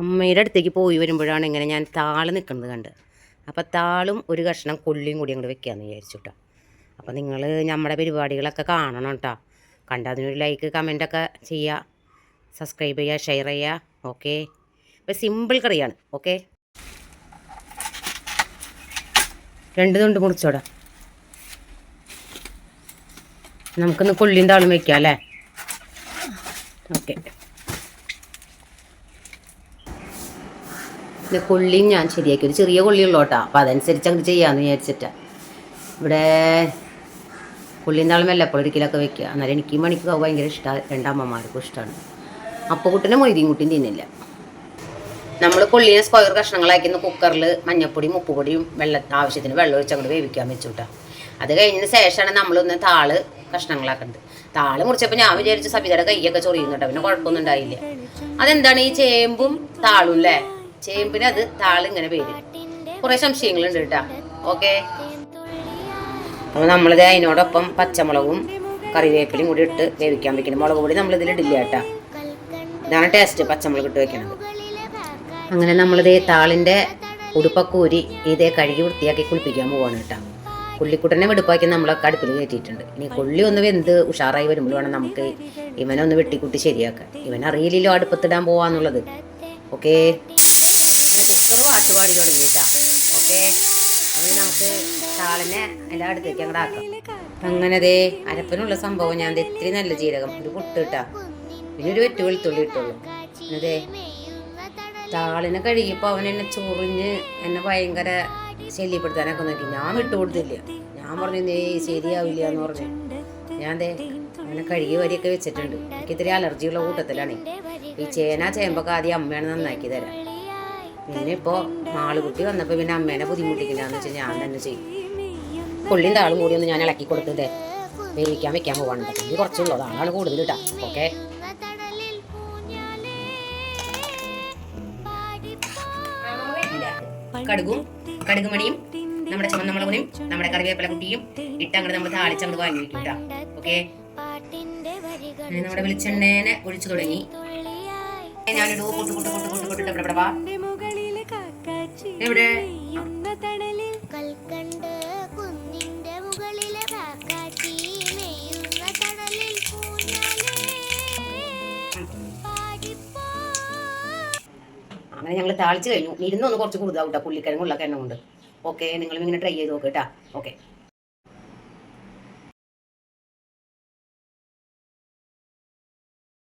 അമ്മയുടെ അടുത്തേക്ക് പോയി വരുമ്പോഴാണ് ഇങ്ങനെ ഞാൻ താൾ നിൽക്കുന്നത് കണ്ട്. അപ്പോൾ താളും ഒരു കഷ്ണം കൊള്ളിയും കൂടി അങ്ങോട്ട് വെക്കാമെന്ന് വിചാരിച്ചു കേട്ടോ അപ്പോൾ നിങ്ങൾ നമ്മുടെ പരിപാടികളൊക്കെ കാണണം കേട്ടോ കണ്ടതിനൊരു ലൈക്ക് കമന്റൊക്കെ ചെയ്യുക സബ്സ്ക്രൈബ് ചെയ്യുക ഷെയർ ചെയ്യുക ഓക്കെ ഇപ്പം സിമ്പിൾ കറിയാണ്. ഓക്കെ രണ്ട് തുണ്ട് മുറിച്ചോടാ നമുക്കൊന്ന് കൊള്ളിയും താളും വെക്കാം അല്ലേ? ഓക്കെ ഇത് കൊള്ളിയും ഞാൻ ശരിയാക്കി. ഒരു ചെറിയ കൊള്ളിയുള്ളൂ കേട്ടോ. അപ്പോൾ അതനുസരിച്ച് അങ്ങോട്ട് ചെയ്യാമെന്ന് വിചാരിച്ചിട്ടാ. ഇവിടെ കൊള്ളിയും താളും അപ്പോൾ ഒരിക്കലൊക്കെ വെക്കുക. എന്നാലും എനിക്ക് മണിക്ക് ഭയങ്കര ഇഷ്ടമാണ് രണ്ടമ്മമാർക്കും ഇഷ്ടമാണ് അപ്പോൾ കുട്ടനെ മൊയ്തിയും കുട്ടിയും തിന്നില്ല. നമ്മൾ കൊള്ളിയെ സ്ക്വയർ കഷ്ണങ്ങളാക്കുന്ന കുക്കറിൽ മഞ്ഞപ്പൊടിയും ഉപ്പുപൊടിയും വെള്ള ആവശ്യത്തിന് വെള്ളം ഒഴിച്ച് അങ്ങോട്ട് വേവിക്കാൻ വെച്ചു കേട്ടോ അത് കഴിഞ്ഞതിന് ശേഷമാണ് നമ്മളൊന്ന് താൾ കഷ്ണങ്ങളാക്കുന്നത് താൾ മുറിച്ചപ്പോൾ ഞാൻ വിചാരിച്ച സബിതയുടെ കൈയൊക്കെ ചൊറിയുന്നുണ്ട്. പിന്നെ കുഴപ്പമൊന്നും ഉണ്ടായില്ല. അതെന്താണ് ഈ ചേമ്പും താളും അല്ലേ ചേമ്പിന് അത് താളിങ്ങനെ പേര് കുറേ സംശയങ്ങളുണ്ട് കേട്ടോ. ഓക്കെ? അപ്പോൾ നമ്മളിത് അതിനോടൊപ്പം പച്ചമുളകും കറിവേപ്പിലും കൂടി ഇട്ട് വേവിക്കാൻ വെക്കണം. മുളക് പൊടി നമ്മളിതിൽ ഇടില്ല കേട്ടോ. ഇതാണ് ടേസ്റ്റ് പച്ചമുളക് ഇട്ട് വെക്കണത്. അങ്ങനെ നമ്മളിത് താളിന്റെ ഉടുപ്പൊക്കെ ഊരി ഇതേ കഴുകി വൃത്തിയാക്കി കുളിപ്പിക്കാൻ പോവാണ് കേട്ടോ. കുള്ളിക്കുട്ടനെ വെടുപ്പാക്കി നമ്മളെ കടുപ്പിൽ കയറ്റിയിട്ടുണ്ട്. ഇനി കൊള്ളി ഒന്ന് വെന്ത് ഉഷാറായി വരുമ്പോൾ വേണം നമുക്ക് ഇവനൊന്ന് വെട്ടിക്കുട്ടി ശരിയാക്കാൻ. ഇവൻ അറിയില്ലല്ലോ അടുപ്പത്തിടാൻ പോവാന്നുള്ളത്. ഓക്കെ? പാട്ടുപാടി തുടങ്ങിയിട്ടാ. ഓക്കെ? അത് നമുക്ക് താളിനെ അതിന്റെ അടുത്തേക്ക് അങ്ങോട്ട് ആക്കാം. അങ്ങനെ ദേ അരപ്പനുള്ള സംഭവം ഞാൻ ഇത്തിരി നല്ല ജീരകം ഒരു പൊട്ട് ഇട്ടാ. പിന്നെ ഒരു വെറ്റു വെളുത്തുള്ളി ഇട്ടുള്ളൂ. അതെ താളിനെ കഴുകിയപ്പോൾ അവൻ എന്നെ ചൊറിഞ്ഞ് എന്നെ ഭയങ്കര ശല്യപ്പെടുത്താനൊക്കെ നോക്കി. ഞാൻ വിട്ടു കൊടുത്തില്ല. ഞാൻ പറഞ്ഞു നീ ശരിയാവില്ല എന്ന് പറഞ്ഞു. ഞാൻ ദേ അവനെ കഴുകി വരിയൊക്കെ വെച്ചിട്ടുണ്ട്. എനിക്ക് ഇത്തിരി അലർജിയുള്ള കൂട്ടത്തിലാണ്. ഈ ചേന ചേമ്പൊക്കെ ആദ്യം അമ്മയാണ് നന്നാക്കി തരാം. പിന്നെ ഇപ്പോൾ മാളുകുട്ടി വന്നപ്പോൾ പിന്നെ അമ്മേനെ ബുദ്ധിമുട്ടിക്കില്ലാന്ന് വെച്ചാൽ ഞാൻ തന്നെ ചെയ്യും. പുള്ളിയും താളും കൂടി ഒന്ന് ഞാൻ ഇളക്കി കൊടുത്തതേ. വേവിക്കാൻ വെക്കാൻ പോവാണ്. പുള്ളി കുറച്ചുള്ളൂ അതാണ് കൂടുതൽ കേട്ടോ ഓക്കെ. കടുകും കടുക് മണിയും നമ്മുടെ ചുവന്ന മുളകും നമ്മുടെ കറിവേപ്പില കുട്ടിയും ഇട്ട് അങ്ങോട്ട് നമ്മൾ താളിച്ചങ്ങോട്ട് വാങ്ങി വെക്കും കേട്ടോ ഓക്കെ നമ്മുടെ വെളിച്ചെണ്ണേനെ ഒഴിച്ചു തുടങ്ങി. ഞാനിടൂ കൂട്ട് കൂട്ട് കൂട്ട് കൂട്ട് കൂട്ടിട്ട് ഇവിടെ. എവിടെ? കൽക്കണ്ട് കുന്നിന്റെ മുകളിലെ തണലിൽ അങ്ങനെ ഞങ്ങൾ താളിച്ച് കഴിഞ്ഞു. ഇരുന്നൊന്ന് കുറച്ച് കൂടുതലാവും കേട്ടോ പുള്ളിക്കിഴങ്ങുള്ള കിഴങ്ങുണ്ട് കൊണ്ട് ഓക്കെ നിങ്ങളും ഇങ്ങനെ ട്രൈ ചെയ്ത് നോക്ക് കേട്ടോ. ഓക്കെ